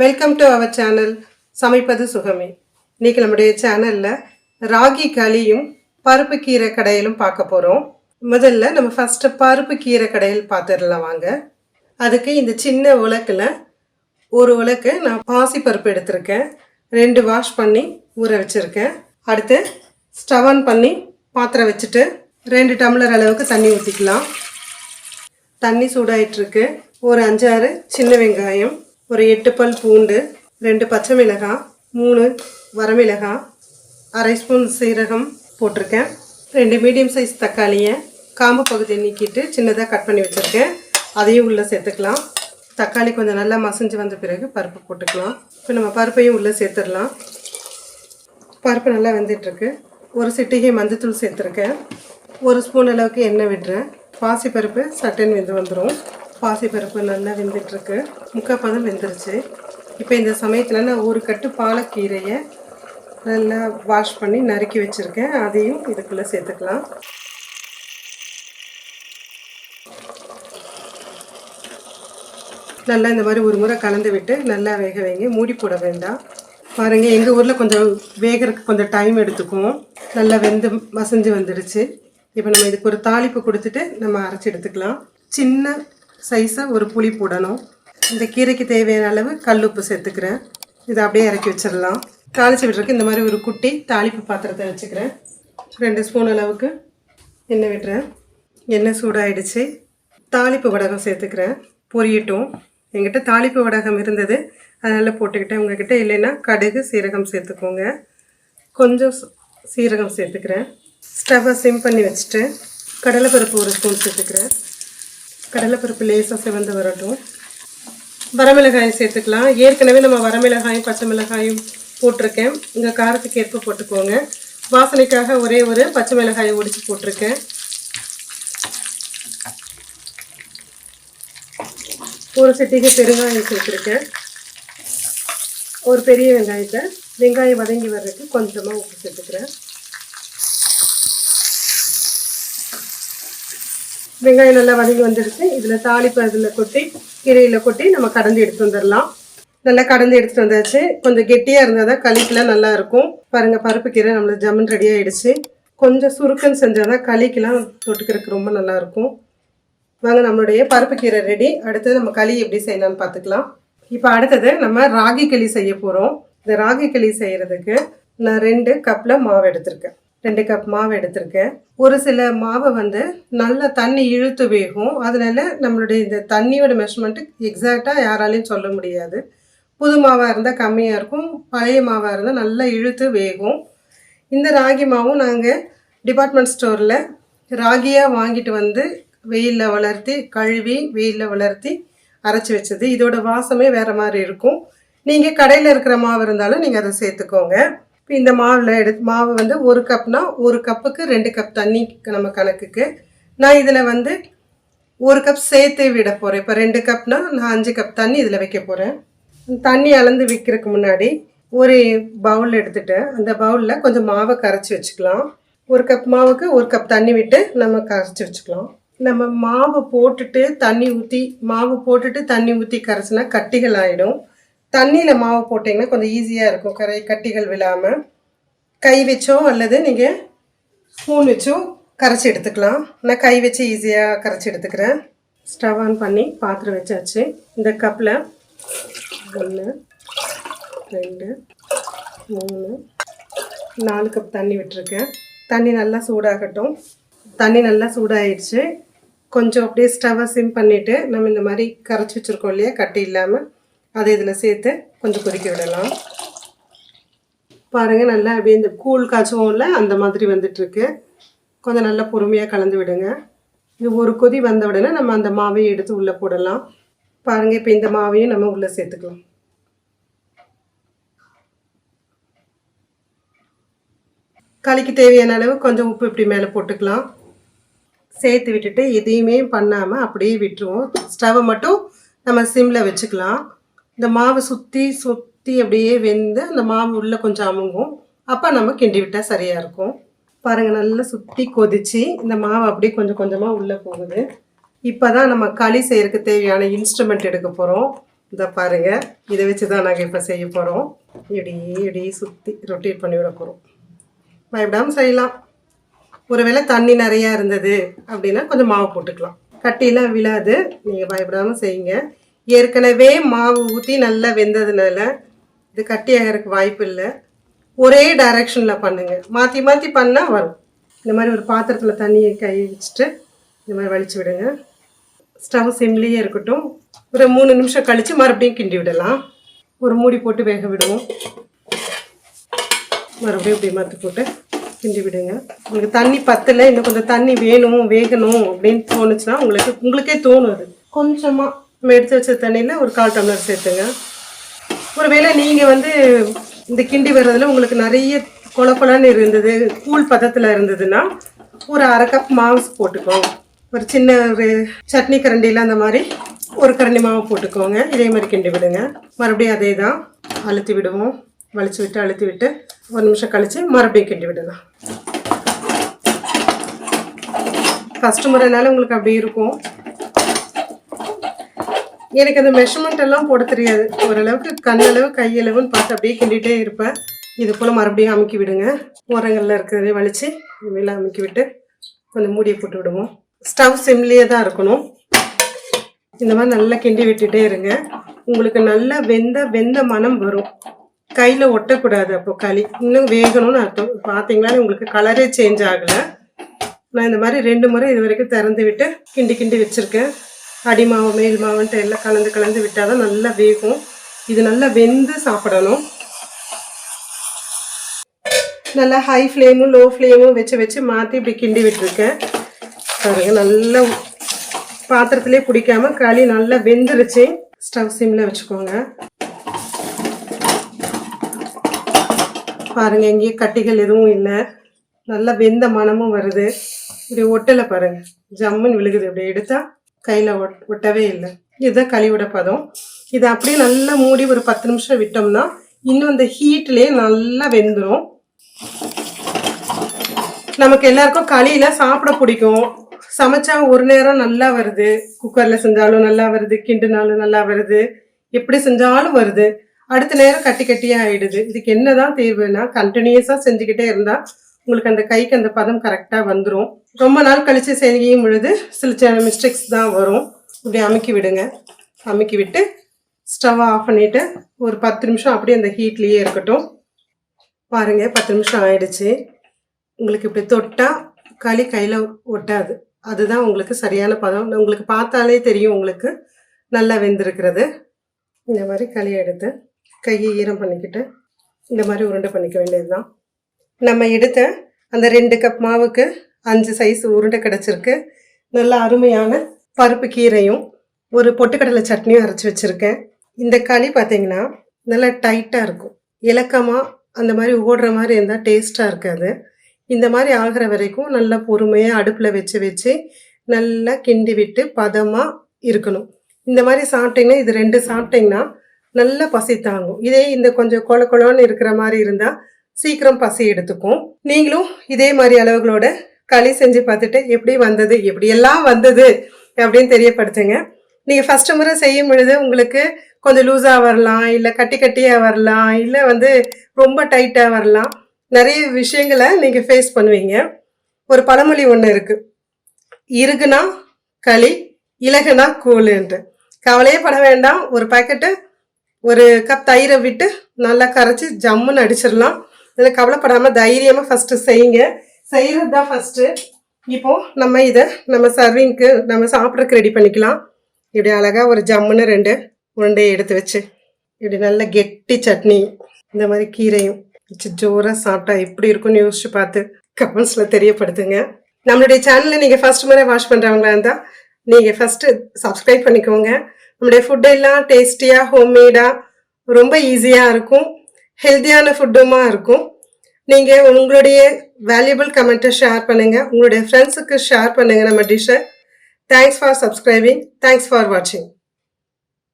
Welcome to our channel சமைப்பது சுகமே. இன்னைக்கு நம்முடைய சேனலில் ராகி களியும் பருப்பு கீரை கடையிலும் பார்க்க போகிறோம் முதல்ல நம்ம ஃபஸ்ட்டு பருப்பு கீரை கடையில் பார்த்துடலாம் வாங்க. அதுக்கு இந்த சின்ன உலக்கில் ஒரு உலக்கு நான் பாசி பருப்பு எடுத்திருக்கேன். ரெண்டு வாஷ் பண்ணி ஊற வச்சுருக்கேன். அடுத்து ஸ்டவ் ஆன் பண்ணி பாத்திரம் வச்சுட்டு ரெண்டு டம்ளர் அளவுக்கு தண்ணி ஊற்றிக்கலாம் தண்ணி சூடாயிட்டுருக்கு. ஒரு அஞ்சாறு சின்ன வெங்காயம். ஒரு எட்டு பல் பூண்டு ரெண்டு பச்சை மிளகாய் மூணு வரமிளகாய் அரை ஸ்பூன் சீரகம் போட்டிருக்கேன். ரெண்டு மீடியம் சைஸ் தக்காளியை காம்பு பகுதியை நீக்கிட்டு சின்னதாக கட் பண்ணி வச்சுருக்கேன். அதையும் உள்ளே சேர்த்துக்கலாம். தக்காளி கொஞ்சம் நல்லா மசிஞ்சு வந்த பிறகு பருப்பு போட்டுக்கலாம். இப்போ நம்ம பருப்பையும் உள்ளே சேர்த்துடலாம். பருப்பு நல்லா வெந்துட்டுருக்கு. ஒரு சிட்டிகை மஞ்சத்தூள் சேர்த்துருக்கேன். ஒரு ஸ்பூன் அளவுக்கு எண்ணெய் விடுறேன் பாசி பருப்பு சட்டன் வெந்து வந்துடும் பாசி பருப்பு நல்லா வெந்துட்டுருக்கு. முக்கால் பதம் வெந்துருச்சு. இப்போ இந்த சமயத்தில் நான் ஒரு கட்டு பாலக்கீரையை நல்லா வாஷ் பண்ணி நறுக்கி வச்சுருக்கேன். அதையும் இதுக்குள்ளே சேர்த்துக்கலாம். நல்லா இந்த மாதிரி ஒரு முறை கலந்து விட்டு நல்லா வேக வைங்க. மூடி போட வேண்டாம். பாருங்கள் எங்கள் ஊரில் கொஞ்சம் வேகிறதுக்கு கொஞ்சம் டைம் எடுத்துக்கும். நல்லா வெந்து மசஞ்சு வந்துடுச்சு. இப்போ நம்ம இதுக்கு ஒரு தாளிப்பு கொடுத்துட்டு நம்ம அரைச்சி எடுத்துக்கலாம். சின்ன சைஸாக ஒரு புளி போடணும். இந்த கீரைக்கு தேவையான அளவு கல் உப்பு சேர்த்துக்கிறேன். இதை அப்படியே இறக்கி வச்சிடலாம். தாளித்து விடுறதுக்கு இந்த மாதிரி ஒரு குட்டி தாளிப்பு பாத்திரத்தை வச்சுக்கிறேன். ரெண்டு ஸ்பூன் அளவுக்கு எண்ணெய் விட்டுறேன். எண்ணெய் சூடாகிடுச்சு தாளிப்பு வடகம் சேர்த்துக்கிறேன். பொரியட்டும். என்கிட்ட தாளிப்பு வடகம் இருந்தது. அதனால் போட்டுக்கிட்டேன். உங்ககிட்ட இல்லைன்னா கடுகு சீரகம் சேர்த்துக்கோங்க. கொஞ்சம் சீரகம் சேர்த்துக்கிறேன். ஸ்டவ்வை சிம் பண்ணி வச்சுட்டு கடலைப்பருப்பு ஒரு ஸ்பூன் சேர்த்துக்கிறேன். கடலைப்பருப்பு லேசாக சிவந்து வரட்டும். வரமிளகாய் சேர்த்துக்கலாம். ஏற்கனவே நம்ம வரமிளகாயும் பச்சை மிளகாயும் போட்டிருக்கேன். இங்கே காரத்துக்கு ஏற்ப போட்டுக்கோங்க. வாசனைக்காக ஒரே ஒரு பச்சை மிளகாயை ஒடிச்சு போட்டிருக்கேன். ஒரு சிட்டிகை பெருங்காயம் சேர்த்துருக்கேன். ஒரு பெரிய வெங்காயத்தை வெங்காயம் வதங்கி வர்றதுக்கு கொஞ்சமாக உப்பு சேர்த்துக்கிறேன். வெங்காயம் நல்லா வதங்கி வந்துடுச்சு இதில் தாளிப்பு அதில் கொட்டி கீரையில் கொட்டி நம்ம கடந்து எடுத்து வந்துடலாம் நல்லா கடந்து எடுத்துட்டு வந்தாச்சு. கொஞ்சம் கெட்டியாக இருந்தால் தான் களிக்கெலாம் நல்லா இருக்கும். பாருங்கள் பருப்பு கீரை நம்மளுக்கு ஜம்மன் ரெடி ஆகிடுச்சு கொஞ்சம் சுருக்கன்னு செஞ்சால் தான் களிக்கெலாம் தொட்டுக்கிறதுக்கு ரொம்ப நல்லாயிருக்கும் வாங்க நம்மளுடைய பருப்பு கீரை ரெடி அடுத்தது நம்ம களி எப்படி செய்யலாம்னு பார்த்துக்கலாம். இப்போ அடுத்தது நம்ம ராகி களி செய்ய போகிறோம் இந்த ராகி களி செய்கிறதுக்கு நான் ரெண்டு கப்பில் மாவு எடுத்திருக்கேன். ரெண்டு கப் மாவு எடுத்திருக்கேன். ஒரு சில மாவை வந்து நல்லா தண்ணி இழுத்து வேகும். அதனால நம்மளுடைய இந்த தண்ணியோட மெஷர்மெண்ட்டு எக்ஸாக்டாக யாராலையும் சொல்ல முடியாது. புது மாவாக இருந்தால் கம்மியாக இருக்கும். பழைய மாவாக இருந்தால் நல்லா இழுத்து வேகும். இந்த ராகி மாவும் நாங்கள் டிபார்ட்மெண்ட் ஸ்டோரில் ராகியாக வாங்கிட்டு வந்து வெயிலில் வளர்த்தி கழுவி வெயிலில் வளர்த்தி அரைச்சி வச்சது. இதோட வாசமே வேறு மாதிரி இருக்கும். நீங்கள் கடையில் இருக்கிற மாவு இருந்தாலும் நீங்கள் அதை சேர்த்துக்கோங்க. இப்போ இந்த மாவில் எடுத்து மாவு வந்து ஒரு கப்னால் ஒரு கப்புக்கு ரெண்டு கப் தண்ணி நம்ம கணக்குக்கு. நான் இதில் வந்து ஒரு கப் சேர்த்து விட போகிறேன் இப்போ ரெண்டு கப்னால் நான் அஞ்சு கப் தண்ணி இதில் வைக்க போகிறேன் தண்ணி அளந்து விற்கிறதுக்கு முன்னாடி ஒரு பவுல் எடுத்துட்டு அந்த பவுலில் கொஞ்சம் மாவை கரைச்சி வச்சுக்கலாம். ஒரு கப் மாவுக்கு ஒரு கப் தண்ணி விட்டு நம்ம கரைச்சி வச்சுக்கலாம். நம்ம மாவு போட்டுட்டு தண்ணி ஊற்றி மாவு போட்டுட்டு தண்ணி ஊற்றி கரைச்சினா கட்டிகள் ஆகிடும் தண்ணியில் மாவு போட்டிங்கன்னா கொஞ்சம் ஈஸியாக இருக்கும். கரை கட்டிகள் விழாமல் கை வச்சோ அல்லது நீங்கள் ஸ்பூன் வச்சோ கரைச்சி எடுத்துக்கலாம். நான் கை வச்சு ஈஸியாக கரைச்சி எடுத்துக்கிறேன். ஸ்டவ் ஆன் பண்ணி பாத்திரம் வச்சாச்சு. இந்த கப்பில் ஒன்று ரெண்டு மூணு நாலு கப் தண்ணி விட்டுருக்கேன். தண்ணி நல்லா சூடாகட்டும். தண்ணி நல்லா சூடாயிடுச்சு. கொஞ்சம் அப்படியே ஸ்டவ்வை சிம் பண்ணிவிட்டு நம்ம இந்த மாதிரி கரைச்சி வச்சுருக்கோம் இல்லையா? கட்டி இல்லாமல் அதை இதில் சேர்த்து கொஞ்சம் கொதிக்க விடலாம். பாருங்கள் நல்லா அப்படியே இந்த கூழ் காய்ச்சுவோம்ல அந்த மாதிரி வந்துட்டுருக்கு. கொஞ்சம் நல்லா பொறுமையாக கலந்து விடுங்க. இது ஒரு கொதி வந்த உடனே நம்ம அந்த மாவையும் எடுத்து உள்ளே போடலாம். பாருங்கள் இப்போ இந்த மாவையும் நம்ம உள்ளே சேர்த்துக்கலாம். களிக்கு தேவையான அளவு கொஞ்சம் உப்பு இப்படி மேலே போட்டுக்கலாம். சேர்த்து விட்டுட்டு எதையுமே பண்ணாமல் அப்படியே விட்டுருவோம். ஸ்டவ்வை மட்டும் நம்ம சிம்மில் வச்சுக்கலாம். இந்த மாவு சுற்றி சுற்றி அப்படியே வெந்து அந்த மாவு உள்ளே கொஞ்சம் அமுங்கும். அப்போ நம்ம கிண்டி விட்டால் சரியாக இருக்கும். பாருங்கள் நல்லா சுற்றி கொதிச்சு இந்த மாவு அப்படியே கொஞ்சம் கொஞ்சமாக உள்ளே போகுது. இப்போ தான் நம்ம களி செய்யறதுக்கு தேவையான இன்ஸ்ட்ருமெண்ட் எடுக்க போகிறோம் இதை பாருங்க இதை வச்சு தான் நாங்கள் இப்போ செய்ய போகிறோம் இப்படி இப்படி சுற்றி ரொட்டேட் பண்ணி விட போகிறோம் பயப்படாமல் செய்யலாம். ஒருவேளை தண்ணி நிறையா இருந்தது அப்படின்னா கொஞ்சம் மாவு போட்டுக்கலாம். கட்டிலாம் விழாது. நீங்கள் பயப்படாமல் செய்யுங்க. ஏற்கனவே மாவு ஊற்றி நல்லா வெந்ததுனால இது கட்டியாகிறதுக்கு வாய்ப்பு இல்லை ஒரே டைரக்ஷனில் பண்ணுங்கள் மாற்றி மாற்றி பண்ணால் வரும். இந்த மாதிரி ஒரு பாத்திரத்தில் தண்ணியை கை வச்சுட்டு இந்த மாதிரி வலிச்சு விடுங்க. ஸ்டவ் சிம்லேயே இருக்கட்டும். ஒரு மூணு நிமிஷம் கழித்து மறுபடியும் கிண்டி விடலாம். ஒரு மூடி போட்டு வேக விடுவோம். மறுபடியும் இப்படி மத்து போட்டு கிண்டி விடுங்க. உங்களுக்கு தண்ணி பத்தல இன்னும் கொஞ்சம் தண்ணி வேணும் வேகணும் அப்படின்னு தோணுச்சுன்னா உங்களுக்கு உங்களுக்கே தோணும் அது. கொஞ்சமாக நம்ம எடுத்து வச்ச தண்ணியில் ஒரு கால் டம்ளர் சேர்த்துங்க. ஒருவேளை நீங்கள் வந்து இந்த கிண்டி வர்றதில் உங்களுக்கு நிறைய குழப்பலான்னு இருந்தது கூழ் பதத்தில் இருந்ததுன்னா ஒரு அரை கப் மாவு போட்டுக்கோங்க. ஒரு சின்ன ஒரு சட்னி கரண்டியில் அந்த மாதிரி ஒரு கரண்டி மாவு போட்டுக்கோங்க. இதே மாதிரி கிண்டி விடுங்க. மறுபடியும் அதே தான் அழுத்தி விடுவோம். வலிச்சு விட்டு அழுத்தி விட்டு ஒரு நிமிஷம் கழித்து மறுபடியும் கிண்டி விடலாம். ஃபஸ்ட்டு முறைனால உங்களுக்கு அப்படி இருக்கும். எனக்கு அந்த மெஷர்மெண்ட் எல்லாம் போட தெரியாது. ஓரளவுக்கு கண்ணளவு கையளவுன்னு பார்த்து அப்படியே கிண்டிகிட்டே இருப்பேன். இது போல் மறுபடியும் அமுக்கி விடுங்க. ஓரங்களில் இருக்கிறதே வலிச்சு இதுமாரிலாம் அமுக்கி விட்டு கொஞ்சம் மூடியை போட்டு விடுவோம். ஸ்டவ் சிம்லேயே தான் இருக்கணும். இந்த மாதிரி நல்லா கிண்டி விட்டுட்டே இருங்க. உங்களுக்கு நல்லா வெந்த வெந்த மனம் வரும். கையில் ஒட்டக்கூடாது அப்போ களி. இன்னும் வேகணும்னு அர்த்தம். பார்த்தீங்களா உங்களுக்கு கலரே சேஞ்ச் ஆகலை. நான் இந்த மாதிரி ரெண்டு முறை இது வரைக்கும் திறந்து விட்டு கிண்டி கிண்டி வச்சுருக்கேன். அடி மாவு மேல் மாவுன்ட்டு எல்லாம் கலந்து கலந்து விட்டால் தான் நல்லா வேகும். இது நல்லா வெந்து சாப்பிடணும். நல்லா ஹை ஃப்ளேமும் லோ ஃப்ளேமும் வச்சு வச்சு மாற்றி இப்படி கிண்டி விட்டுருக்கேன். பாருங்க நல்லா பாத்திரத்திலே பிடிக்காம களி நல்லா வெந்துருச்சு. ஸ்டவ் சிம்மில் வச்சுக்கோங்க. பாருங்கள் எங்கேயும் கட்டிகள் எதுவும் இல்லை. நல்லா வெந்த மனமும் வருது. இப்படி ஒட்டலை பாருங்கள் ஜம்முன்னு விழுகுது. இப்படி எடுத்தால் கையில் ஒட் ஒட்டவே இல்லை. இதுதான் களியோட பதம் இதை அப்படியே நல்லா மூடி ஒரு பத்து நிமிஷம் விட்டோம்னா இன்னும் அந்த ஹீட்லேயே நல்லா வெந்துடும் நமக்கு எல்லாருக்கும் களியில் சாப்பிட பிடிக்கும். சமைச்சா ஒரு நேரம் நல்லா வருது. குக்கரில் செஞ்சாலும் நல்லா வருது. கிண்டுனாலும் நல்லா வருது. எப்படி செஞ்சாலும் வருது. அடுத்த நேரம் கட்டி கட்டியே ஆயிடுது. இதுக்கு என்னதான் தீர்வுனா கண்டினியூஸாக செஞ்சுக்கிட்டே இருந்தால் உங்களுக்கு அந்த கைக்கு அந்த பதம் கரெக்டாக வந்துடும் ரொம்ப நாள் கழிச்சு செய்யும் பொழுது சில சில மிஸ்டேக்ஸ் தான் வரும். இப்படி அமுக்கி விடுங்க. அமுக்கி விட்டு ஸ்டவ்வை ஆஃப் பண்ணிட்டு ஒரு பத்து நிமிஷம் அப்படியே அந்த ஹீட்லேயே இருக்கட்டும். பாருங்கள் பத்து நிமிஷம் ஆயிடுச்சு. உங்களுக்கு இப்படி தொட்டால் களி கையில் ஒட்டாது. அதுதான் உங்களுக்கு சரியான பதம். உங்களுக்கு பார்த்தாலே தெரியும் உங்களுக்கு நல்லா வெந்திருக்கிறது. இந்த மாதிரி களியை எடுத்து கையை ஈரம் பண்ணிக்கிட்டு இந்த மாதிரி உருண்டை பண்ணிக்க வேண்டியது தான் நம்ம எடுத்த அந்த ரெண்டு கப் மாவுக்கு அஞ்சு சைஸ் உருண்டை கிடச்சிருக்கு. நல்ல அருமையான பருப்பு கீரையும் ஒரு பொட்டுக்கடலை சட்னியும் அரைச்சி வச்சுருக்கேன். இந்த களி பார்த்தீங்கன்னா நல்லா டைட்டாக இருக்கும். இலக்கமாக அந்த மாதிரி ஓடுற மாதிரி இருந்தால் டேஸ்ட்டாக இருக்காது. இந்த மாதிரி ஆகிற வரைக்கும் நல்லா பொறுமையாக அடுப்பில் வச்சு வச்சு நல்லா கிண்டி விட்டு பதமாக இருக்கணும். இந்த மாதிரி சாப்பிட்டிங்கன்னா இது ரெண்டு சாப்பிட்டிங்கன்னா நல்லா பசி தாங்கும். இதே இந்த கொஞ்சம் கொல கொலன்னு இருக்கிற மாதிரி இருந்தால் சீக்கிரம் பசி எடுத்துக்கும். நீங்களும் இதே மாதிரி அளவுகளோட களி செஞ்சு பார்த்துட்டு எப்படி வந்தது எப்படியெல்லாம் வந்தது அப்படின்னு தெரியப்படுத்துங்க. நீங்கள் ஃபஸ்ட்டு முறை செய்யும் பொழுது உங்களுக்கு கொஞ்சம் லூஸாக வரலாம் இல்லை கட்டி கட்டியாக வரலாம் இல்லை வந்து ரொம்ப டைட்டாக வரலாம். நிறைய விஷயங்களை நீங்கள் ஃபேஸ் பண்ணுவீங்க. ஒரு பழமொழி ஒன்று இருக்குது இருகுனா களி இலகுனா கூழுன்ட்டு. கவலையே பட வேண்டாம். ஒரு பாக்கெட்டு ஒரு கப் தயிரை விட்டு நல்லா கரைச்சி ஜம்முன்னு அடிச்சிடலாம். இதில் கவலைப்படாமல் தைரியமாக ஃபஸ்ட்டு செய்யுங்க. செய்கிறது தான் ஃபஸ்ட்டு இப்போ நம்ம இதை நம்ம சர்விங்க்கு நம்ம சாப்பிட்றதுக்கு ரெடி பண்ணிக்கலாம். இப்படி அழகாக ஒரு ஜம்முன்னு ரெண்டு உருண்டையை எடுத்து வச்சு. இப்படி நல்ல கெட்டி சட்னி இந்த மாதிரி கீரையும் வச்சு ஜோராக சாப்பிட்டா எப்படி இருக்கும்னு யோசிச்சு பார்த்து கமெண்ட்ஸில் தெரியப்படுத்துங்க. நம்மளுடைய சேனலை நீங்கள் ஃபர்ஸ்ட் முறை வாஷ் பண்ணுறவங்களா இருந்தால் நீங்கள் ஃபஸ்ட்டு சப்ஸ்கிரைப் பண்ணிக்கோங்க. நம்மளுடைய ஃபுட்டெல்லாம் டேஸ்டியாக ஹோம்மேடாக ரொம்ப ஈஸியாக இருக்கும். ஹெல்த்தியான ஃபுட்டுமா இருக்கும். நீங்கள் உங்களுடைய வேல்யூபிள் கமெண்ட்டை ஷேர் பண்ணுங்கள் உங்களுடைய ஃப்ரெண்ட்ஸுக்கு ஷேர் பண்ணுங்கள் நம்ம டிஷ்ஷை thanks for subscribing thanks for வாட்சிங்